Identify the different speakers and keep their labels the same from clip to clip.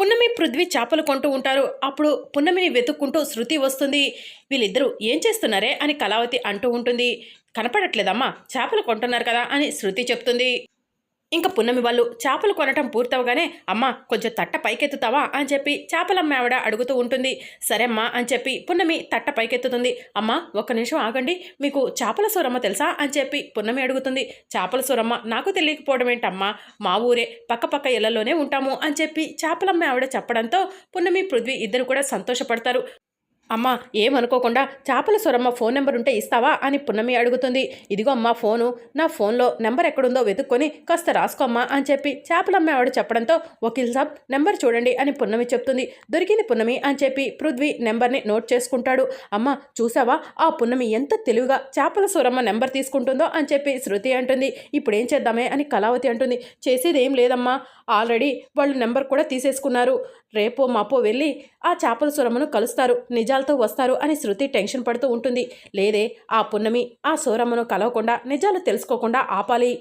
Speaker 1: పున్నమి పృథ్వీ చేపలు కొంటూ ఉంటారు. అప్పుడు పున్నమిని వెతుక్కుంటూ శృతి వస్తుంది. వీళ్ళిద్దరూ ఏం చేస్తున్నారే అని కళావతి అంటూ ఉంటుంది. కనపడట్లేదమ్మా చేపలు కొంటున్నారు కదా అని శృతి చెప్తుంది. ఇంకా పున్నమి వాళ్ళు చేపలు కొనటం పూర్తవగానే అమ్మ కొంచెం తట్ట పైకెత్తుతావా? అని చెప్పి చేపలమ్మ ఆవిడ అడుగుతూ ఉంటుంది. సరేమ్మా అని చెప్పి పున్నమి తట్ట పైకెత్తుతుంది. అమ్మ ఒక్క నిమిషం ఆగండి మీకు చేపల సూరమ్మ తెలుసా? అని చెప్పి పున్నమి అడుగుతుంది. చేపల సూరమ్మ నాకు తెలియకపోవడం ఏంటమ్మా? మా ఊరే పక్క పక్క ఇళ్ళలోనే ఉంటాము అని చెప్పి చేపలమ్మ ఆవిడ చెప్పడంతో పున్నమి పృథ్వీ ఇద్దరు కూడా సంతోషపడతారు. అమ్మ ఏమనుకోకుండా చేపల సొరమ్మ ఫోన్ నెంబర్ ఉంటే ఇస్తావా అని పున్నమి అడుగుతుంది. ఇదిగో అమ్మ ఫోను నా ఫోన్లో నెంబర్ ఎక్కడుందో వెతుక్కొని కాస్త రాసుకోమ్మా అని చెప్పి చేపలమ్మ ఆవిడ చెప్పడంతో వకీల్ సాబ్ నెంబర్ చూడండి అని పున్నమి చెప్తుంది. దొరికింది పున్నమి అని చెప్పి పృథ్వీ నెంబర్ని నోట్ చేసుకుంటాడు. అమ్మ చూసావా? ఆ పున్నమి ఎంత తెలివిగా చేపల సొరమ్మ నెంబర్ తీసుకుంటుందో అని చెప్పి శృతి అంటుంది. ఇప్పుడేం చేద్దామే అని కళావతి అంటుంది. చేసేది ఏం లేదమ్మా. ఆల్రెడీ వాళ్ళు నెంబర్ కూడా తీసేసుకున్నారు. రేపో మాపో వెళ్ళి ఆ చేపల సొరమ్మను కలుస్తారు. నిజాలతో వస్తారు అని శృతి టెన్షన్ పడుతూ ఉంటుంది. లేదే ఆ పున్నమి ఆ సోరమ్మను కలవకుండా నిజాలు తెలుసుకోకుండా ఆపాలి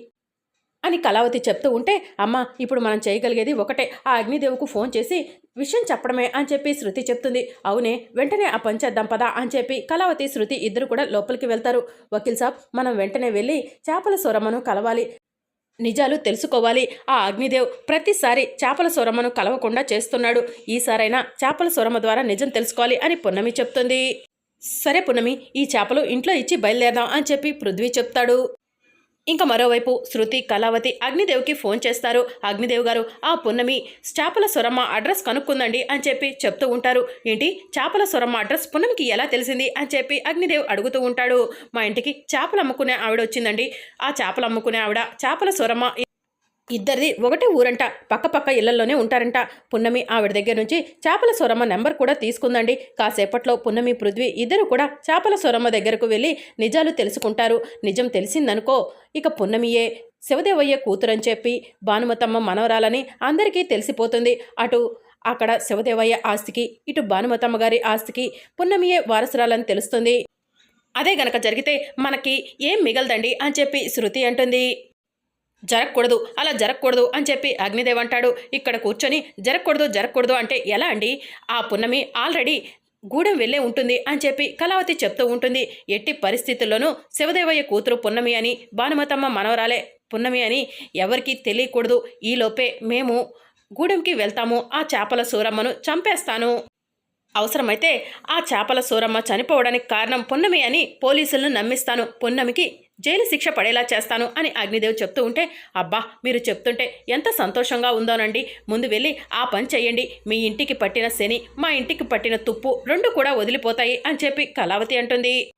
Speaker 1: అని కళావతి చెప్తూ ఉంటే అమ్మ ఇప్పుడు మనం చేయగలిగేది ఒకటే. ఆ అగ్నిదేవుకు ఫోన్ చేసి విషయం చెప్పడమే అని చెప్పి శృతి చెప్తుంది. అవునే వెంటనే ఆ పని చేద్దాం పదా అని చెప్పి కళావతి శృతి ఇద్దరు కూడా లోపలికి వెళ్తారు. వకీల్ సాబ్ మనం వెంటనే వెళ్ళి చేపల సొరమ్మను కలవాలి. నిజాలు తెలుసుకోవాలి. ఆ అగ్నిదేవ్ ప్రతిసారి చేపల సొరమ్మను కలవకుండా చేస్తున్నాడు. ఈసారైనా చేపల సొరమ ద్వారా నిజం తెలుసుకోవాలి అని పున్నమి చెప్తుంది. సరే పున్నమి ఈ చేపలు ఇంట్లో ఇచ్చి బయలుదేరదాం అని చెప్పి పృథ్వీ చెప్తాడు. ఇంకా మరోవైపు శృతి కళావతి అగ్నిదేవ్కి ఫోన్ చేస్తారు. అగ్నిదేవ్ గారు ఆ పున్నమి చేపల సొరమ్మ అడ్రస్ కనుక్కుందండి అని చెప్పి చెప్తూ ఉంటారు. ఏంటి? చేపల సొరమ్మ అడ్రస్ పున్నమికి ఎలా తెలిసింది? అని చెప్పి అగ్నిదేవ్ అడుగుతూ ఉంటాడు. మా ఇంటికి చేపలు అమ్ముకునే ఆవిడ వచ్చిందండి. ఆ చేపలు అమ్ముకునే ఆవిడ చేపల సొరమ్మ ఇద్దరిది ఒకటే ఊరంట. పక్క పక్క ఇళ్ళలోనే ఉంటారంట. పున్నమి ఆవిడ దగ్గర నుంచి చేపల సొరమ్మ నెంబర్ కూడా తీసుకుందండి. కాసేపట్లో పున్నమి పృథ్వీ ఇద్దరు కూడా చేపల సొరమ్మ దగ్గరకు వెళ్ళి నిజాలు తెలుసుకుంటారు. నిజం తెలిసిందనుకో ఇక పున్నమియే శివదేవయ్య కూతురని చెప్పి భానుమతమ్మ మనవరాలని అందరికీ తెలిసిపోతుంది. అటు అక్కడ శివదేవయ్య ఆస్తికి ఇటు భానుమతమ్మ గారి ఆస్తికి పున్నమియే వారసురాలని తెలుస్తుంది. అదే గనక జరిగితే మనకి ఏం మిగలదండి అని చెప్పి శృతి అంటుంది. జరగకూడదు అలా జరగకూడదు అని చెప్పి అగ్నిదేవ్ అంటాడు. ఇక్కడ కూర్చొని జరగకూడదు జరగకూడదు అంటే ఎలా అండి? ఆ పున్నమి ఆల్రెడీ గూడెం వెళ్ళే ఉంటుంది అని చెప్పి కళావతి చెప్తూ ఉంటుంది. ఎట్టి పరిస్థితుల్లోనూ శివదేవయ్య కూతురు పున్నమి అని భానుమతమ్మ మనవరాలే పున్నమి అని ఎవరికీ తెలియకూడదు. ఈలోపే మేము గూడెంకి వెళ్తాము ఆ చేపల సూరమ్మను చంపేస్తాను. అవసరమైతే ఆ చేపల సూరమ్మ చనిపోవడానికి కారణం పున్నమి అని పోలీసులను నమ్మిస్తాను. పున్నమికి జైలు శిక్ష పడేలా చేస్తాను అని అగ్నిదేవ్ చెప్తూ ఉంటే అబ్బా మీరు చెప్తుంటే ఎంత సంతోషంగా ఉందోనండి. ముందు వెళ్ళి ఆ పని చేయండి మీ ఇంటికి పట్టిన శని మా ఇంటికి పట్టిన తుప్పు రెండు కూడా వదిలిపోతాయి అని చెప్పి కళావతి అంటుంది.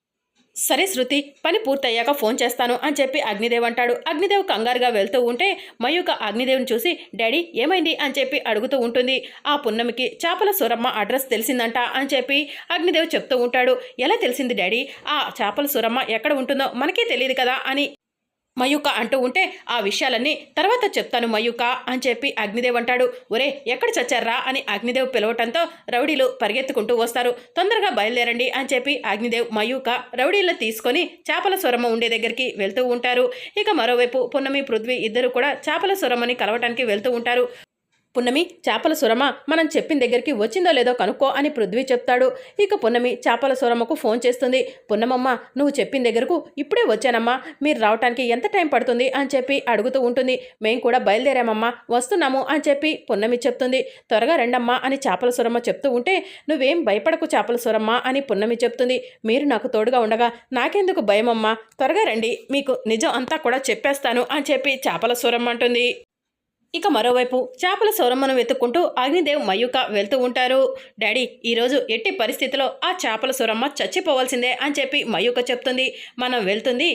Speaker 1: సరే శృతి పని పూర్తయ్యాక ఫోన్ చేస్తాను అని చెప్పి అగ్నిదేవ్ అంటాడు. అగ్నిదేవ్ కంగారుగా వెళ్తూ ఉంటే మయూక అగ్నిదేవ్ని చూసి డాడీ ఏమైంది? అని చెప్పి అడుగుతూ ఉంటుంది. ఆ పున్నమికి చేపల సూరమ్మ అడ్రస్ తెలిసిందంట అని చెప్పి అగ్నిదేవ్ చెప్తూ ఉంటాడు. ఎలా తెలిసింది డాడీ? ఆ చేపల సూరమ్మ ఎక్కడ ఉంటుందో మనకే తెలియదు కదా అని మయూక అంటూ ఉంటే ఆ విషయాలన్నీ తర్వాత చెప్తాను మయూక అని చెప్పి అగ్నిదేవ్ అంటాడు. ఒరే ఎక్కడ చచ్చారా? అని అగ్నిదేవ్ పిలవటంతో రౌడీలు పరిగెత్తుకుంటూ వస్తారు. తొందరగా బయలుదేరండి అని చెప్పి అగ్నిదేవ్ మయూక రౌడీలను తీసుకొని చేపల స్వరమ్మ ఉండే దగ్గరికి వెళ్తూ ఉంటారు. ఇక మరోవైపు పున్నమి పృథ్వీ ఇద్దరు కూడా చేపల స్వరమ్మని కలవటానికి వెళ్తూ ఉంటారు. పున్నమి చేపల సురమ మనం చెప్పిన దగ్గరికి వచ్చిందో లేదో కనుక్కో అని పృథ్వీ చెప్తాడు. ఇక పున్నమి చేపల సురమ్మకు ఫోన్ చేస్తుంది. పున్నమమ్మ నువ్వు చెప్పిన దగ్గరకు ఇప్పుడే వచ్చానమ్మా. మీరు రావటానికి ఎంత టైం పడుతుంది అని చెప్పి అడుగుతూ ఉంటుంది. మేం కూడా బయలుదేరామమ్మా. వస్తున్నాము అని చెప్పి పున్నమి చెప్తుంది. త్వరగా రండమ్మా అని చేపల సురమ్మ చెప్తూ ఉంటే నువ్వేం భయపడకు చేపల సురమ్మ అని పున్నమి చెప్తుంది. మీరు నాకు తోడుగా ఉండగా నాకెందుకు భయమమ్మా? త్వరగా రండి. మీకు నిజం అంతా కూడా చెప్పేస్తాను అని చెప్పి చేపల సురమ్మ అంటుంది. ఇక మరోవైపు చేపల సౌరమ్మను వెతుక్కుంటూ అగ్నిదేవ్ మయూక వెళ్తూ ఉంటారు. డాడీ ఈరోజు ఎట్టి పరిస్థితిలో ఆ చేపల సొరమ్మ చచ్చిపోవాల్సిందే అని చెప్పి మయూక చెప్తుంది. మనం వెళ్తుంది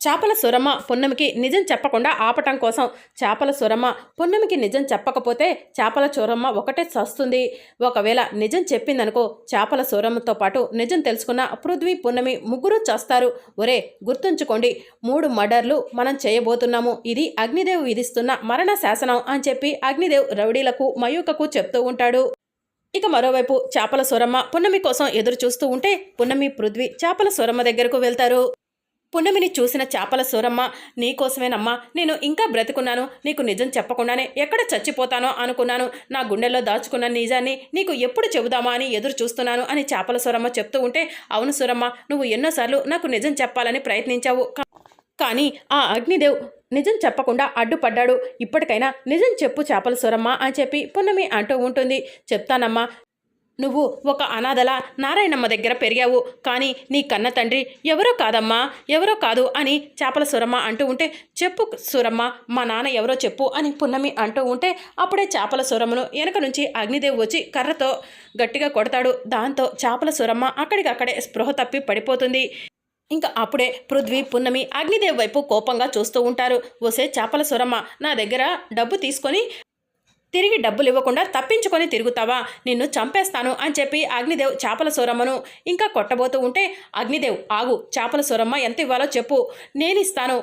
Speaker 1: చేపల సురమ్మ పున్నమికి నిజం చెప్పకుండా ఆపటం కోసం చేపల సురమ్మ పున్నమికి నిజం చెప్పకపోతే చేపల చూరమ్మ ఒకటే చస్తుంది ఒకవేళ నిజం చెప్పిందనుకో చేపల సూరమ్మతో పాటు నిజం తెలుసుకున్న పృథ్వీ పున్నమి ముగ్గురు చేస్తారు. ఒరే గుర్తుంచుకోండి మూడు మర్డర్లు మనం చేయబోతున్నాము. ఇది అగ్నిదేవ్ విధిస్తున్న మరణ శాసనం అని చెప్పి అగ్నిదేవ్ రౌడీలకు మయూకకు చెప్తూ ఉంటాడు. ఇక మరోవైపు చేపల సూరమ్మ పున్నమి కోసం ఎదురు చూస్తూ ఉంటే పున్నమి పృథ్వీ చేపల సురమ్మ దగ్గరకు వెళ్తారు. పున్నమిని చూసిన చేపల సూరమ్మ నీకోసమేనమ్మా నేను ఇంకా బ్రతుకున్నాను నీకు నిజం చెప్పకుండానే ఎక్కడ చచ్చిపోతానో అనుకున్నాను. నా గుండెల్లో దాచుకున్న నిజాన్ని నీకు ఎప్పుడు చెబుదామా అని ఎదురు చూస్తున్నాను అని చేపల సూరమ్మ చెప్తూ ఉంటే అవును సూరమ్మ నువ్వు ఎన్నోసార్లు నాకు నిజం చెప్పాలని ప్రయత్నించావు. కానీ ఆ అగ్నిదేవ్ నిజం చెప్పకుండా అడ్డుపడ్డాడు. ఇప్పటికైనా నిజం చెప్పు చేపల సూరమ్మ అని చెప్పి పున్నమి అంటూ ఉంటుంది. చెప్తానమ్మా నువ్వు ఒక అనాథల నారాయణమ్మ దగ్గర పెరిగావు. కానీ నీ కన్న తండ్రి ఎవరో కాదమ్మా ఎవరో కాదు అని చేపల సురమ్మ అంటూ ఉంటే చెప్పు సురమ్మ మా నాన్న ఎవరో చెప్పు అని పున్నమి అంటూ ఉంటే అప్పుడే చేపల సురమ్మను వెనక నుంచి అగ్నిదేవ్ వచ్చి కర్రతో గట్టిగా కొడతాడు. దాంతో చేపల సురమ్మ అక్కడికక్కడే స్పృహ తప్పి పడిపోతుంది. ఇంకా అప్పుడే పృథ్వీ పున్నమి అగ్నిదేవ్ వైపు కోపంగా చూస్తూ ఉంటారు. వసే చేపల సురమ్మ నా దగ్గర డబ్బు తీసుకొని తిరిగి డబ్బులు ఇవ్వకుండా తప్పించుకొని తిరుగుతావా? నిన్ను చంపేస్తాను అని చెప్పి అగ్నిదేవ్ చేపల సూరమ్మను ఇంకా కొట్టబోతూ ఉంటే అగ్నిదేవ్ ఆగు చేపల సూరమ్మ ఎంత ఇవ్వాలో చెప్పు నేను ఇస్తాను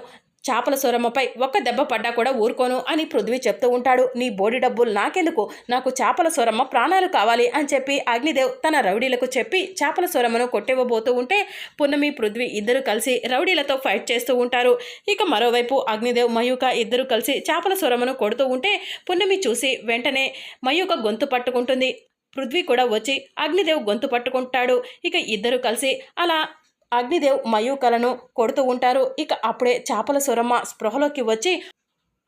Speaker 1: చేపల సొరమ్మపై ఒక్క దెబ్బ పడ్డా కూడా ఊరుకోను అని పృథ్వీ చెప్తూ ఉంటాడు. నీ బోడి డబ్బులు నాకెందుకు? నాకు చేపల సొరమ్మ ప్రాణాలు కావాలి అని చెప్పి అగ్నిదేవ్ తన రౌడీలకు చెప్పి చేపల సొరమ్మను కొట్టివ్వబోతూ ఉంటే పున్నమి పృథ్వీ ఇద్దరు కలిసి రౌడీలతో ఫైట్ చేస్తూ ఉంటారు. ఇక మరోవైపు అగ్నిదేవ్ మయూక ఇద్దరు కలిసి చేపల సొరమ్మను కొడుతూ ఉంటే పున్నమి చూసి వెంటనే మయూక గొంతు పట్టుకుంటుంది. పృథ్వీ కూడా వచ్చి అగ్నిదేవ్ గొంతు పట్టుకుంటాడు. ఇక ఇద్దరు కలిసి అలా అగ్నిదేవ్ మయూకలను కొడుతూ ఉంటారు. ఇక అప్పుడే చేపల సురమ్మ స్పృహలోకి వచ్చి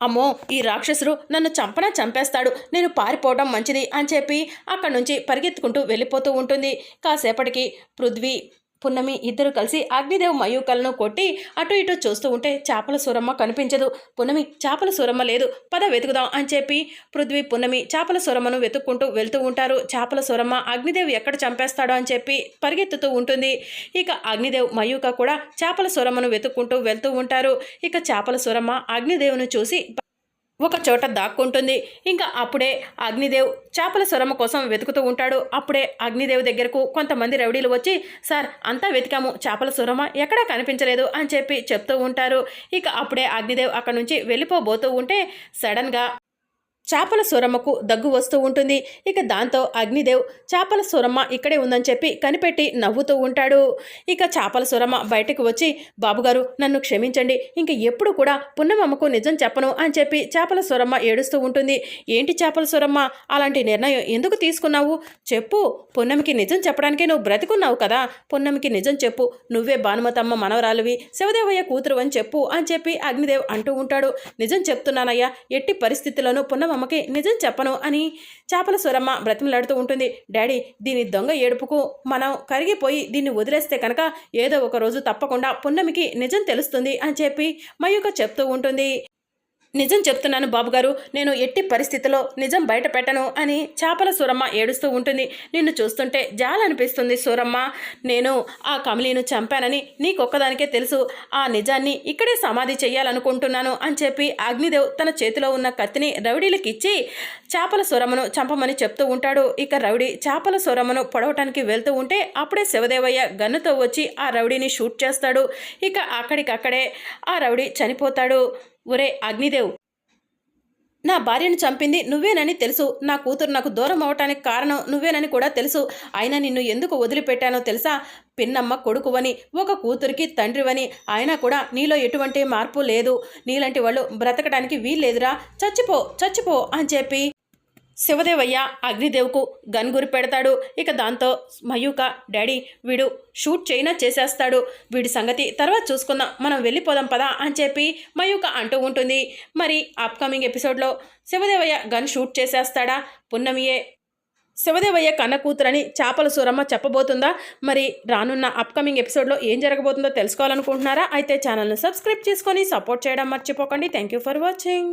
Speaker 1: అమ్మో ఈ రాక్షసుడు నన్ను చంపనా చంపేస్తాడు. నేను పారిపోవడం మంచిది అని చెప్పి అక్కడి నుంచి పరిగెత్తుకుంటూ వెళ్ళిపోతూ ఉంటుంది. కాసేపటికి పృథ్వీ పున్నమి ఇద్దరు కలిసి అగ్నిదేవ్ మయూకలను కొట్టి అటు ఇటు చూస్తూ ఉంటే చేపల సూరమ్మ కనిపించదు. పున్నమి చేపల సూరమ్మ లేదు. పద వెతుకుదాం అని చెప్పి పృథ్వీ పున్నమి చేపల సూరమ్మను వెతుక్కుంటూ వెళ్తూ ఉంటారు. చేపల సూరమ్మ అగ్నిదేవ్ ఎక్కడ చంపేస్తాడో అని చెప్పి పరిగెత్తుతూ ఉంటుంది. ఇక అగ్నిదేవ్ మయూక కూడా చేపల సూరమ్మను వెతుక్కుంటూ వెళ్తూ ఉంటారు. ఇక చేపల సూరమ్మ అగ్నిదేవును చూసి ఒక చోట దాక్కుంటుంది. ఇంకా అప్పుడే అగ్నిదేవ్ చేపల స్వరమ కోసం వెతుకుతూ ఉంటాడు. అప్పుడే అగ్నిదేవ్ దగ్గరకు కొంతమంది రౌడీలు వచ్చి సార్ అంతా వెతికాము. చేపల స్వరమ ఎక్కడా కనిపించలేదు అని చెప్పి చెప్తూ ఉంటారు. ఇక అప్పుడే అగ్నిదేవ్ అక్కడ నుంచి వెళ్ళిపోబోతూ ఉంటే సడన్గా చేపల సూరమ్మకు దగ్గు వస్తూ ఉంటుంది. ఇక దాంతో అగ్నిదేవ్ చేపల సూరమ్మ ఇక్కడే ఉందని చెప్పి కనిపెట్టి నవ్వుతూ ఉంటాడు. ఇక చేపల సూరమ్మ బయటకు వచ్చి బాబుగారు నన్ను క్షమించండి. ఇంక ఎప్పుడు కూడా పున్నమమ్మకు నిజం చెప్పను అని చెప్పి చేపల సూరమ్మ ఏడుస్తూ ఉంటుంది. ఏంటి చేపల సూరమ్మ? అలాంటి నిర్ణయం ఎందుకు తీసుకున్నావు? చెప్పు. పున్నమికి నిజం చెప్పడానికే నువ్వు బ్రతికున్నావు కదా. పున్నమికి నిజం చెప్పు. నువ్వే భానుమతమ్మ మనవరాలువి. శివదేవయ్య కూతురు అని చెప్పు అని చెప్పి అగ్నిదేవ్ అంటూ ఉంటాడు. నిజం చెప్తున్నానయ్యా. ఎట్టి పరిస్థితుల్లోనూ అమ్మకి నిజం చెప్పను అని చేపల సూరమ్మ బ్రతిమలాడుతూ ఉంటుంది. డాడీ దీని దొంగ ఏడుపుకు మనం కరిగిపోయి దీన్ని వదిలేస్తే కనుక ఏదో ఒక రోజు తప్పకుండా పున్నమికి నిజం తెలుస్తుంది అని చెప్పి మయూక చెప్తూ ఉంటుంది. నిజం చెప్తున్నాను బాబుగారు నేను ఎట్టి పరిస్థితిలో నిజం బయట పెట్టను అని చేపల సూరమ్మ ఏడుస్తూ ఉంటుంది. నిన్ను చూస్తుంటే జాలనిపిస్తుంది సూరమ్మ. నేను ఆ కమలీను చంపానని నీకొక్కదానికే తెలుసు. ఆ నిజాన్ని ఇక్కడే సమాధి చేయాలనుకుంటున్నాను అని చెప్పి అగ్నిదేవ్ తన చేతిలో ఉన్న కత్తిని రౌడీలకు ఇచ్చి చేపల సూరమ్మను చంపమని చెప్తూ ఉంటాడు. ఇక రౌడీ చేపల సూరమ్మను పొడవటానికి వెళ్తూ ఉంటే అప్పుడే శివదేవయ్య గన్నుతో వచ్చి ఆ రౌడీని షూట్ చేస్తాడు. ఇక అక్కడికక్కడే ఆ రౌడీ చనిపోతాడు. ఒరే అగ్నిదేవ్! నా భార్యను చంపింది నువ్వేనని తెలుసు. నా కూతురు నాకు దూరం అవటానికి కారణం నువ్వేనని కూడా తెలుసు. అయినా నిన్ను ఎందుకు వదిలిపెట్టానో తెలుసా? పిన్నమ్మ కొడుకువని ఒక కూతురికి తండ్రివని అయినా కూడా నీలో ఎటువంటి మార్పు లేదు. నీలాంటి వాళ్ళు బ్రతకడానికి వీల్లేదురా. చచ్చిపో చచ్చిపో అని చెప్పి శివదేవయ్య అగ్నిదేవ్కు గన్ గురి పెడతాడు. ఇక దాంతో మయూక డాడీ వీడు షూట్ చైనా చేసేస్తాడు. వీడి సంగతి తర్వాత చూసుకుందాం. మనం వెళ్ళిపోదాం పదా అని చెప్పి మయూక అంటూ ఉంటుంది. మరి అప్కమింగ్ ఎపిసోడ్లో శివదేవయ్య గన్ షూట్ చేసేస్తాడా? పున్నమియే. శివదేవయ్య కన్న కూతురని చేపల సూరమ్మ చెప్పబోతుందా? మరి రానున్న అప్కమింగ్ ఎపిసోడ్లో ఏం జరగబోతుందో తెలుసుకోవాలనుకుంటున్నారా? అయితే ఛానల్ను సబ్స్క్రైబ్ చేసుకొని సపోర్ట్ చేయడం మర్చిపోకండి. Thank you for watching